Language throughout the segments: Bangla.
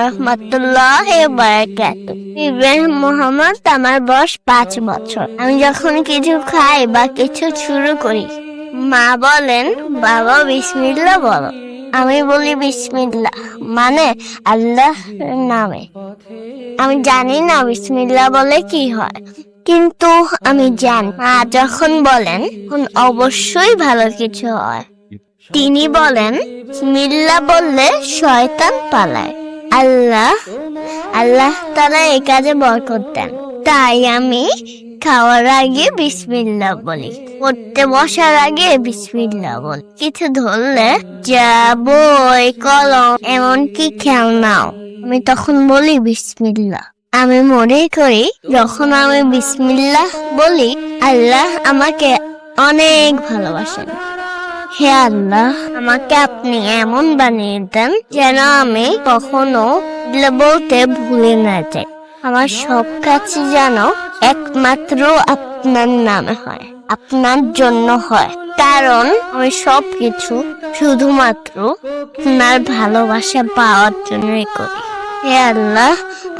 রহমতুল্লাহ ইব্রাহিম মোহাম্মদ আমার বয়স পাঁচ বছর। আমি যখন কিছু খাই বা কিছু শুরু করি, মা বলেন, বাবা বিসমিল্লা বলো। আমি বলি বিসমিল্লা মানে আল্লাহ নামে। আমি জানি না বিসমিল্লা বলে কি হয়। কিন্তু আমি জানি, মা যখন বলেন অবশ্যই ভালো কিছু হয়। তিনি বলেন, মিল্লা বললে শয়তান পালায়। আল্লাহ আল্লাহ তারা এই কাজে বরকত দেন। তাই আমি খাওয়ার আগে বিসমিল্লা বলি পড়তে বসার আগে বিসমিল্লা বলি। কিছু ধরলে, যা বই, কলম, এমনকি খেলনাও। আমি তখন বলি বিসমিল্লা। আমি মনে করি, যখন আমি বিসমিল্লাহ বলি, আল্লাহ আমাকে অনেক ভালোবাসেন। হে আল্লাহ, আমাকে আপনি এমন বানিয়ে দেন যেন আমি কখনো বলতে ভুলে না যাই। আমার সব কাজ যেন একমাত্র আপনার নামে হয়, আপনার জন্য হয়। কারণ আমি সব কিছু শুধুমাত্র আপনার ভালোবাসা পাওয়ার জন্যই করি। হে আল্লাহ,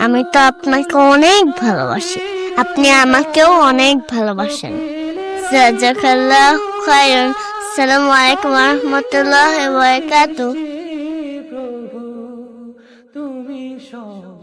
আমি তো আপনাকে অনেক ভালোবাসি। আপনি আমাকেও অনেক ভালোবাসেন। জাজাকাল্লাহ খায়রন। আসসালামু আলাইকুম রহমতুল্লাহ বরকাতু তুমি সব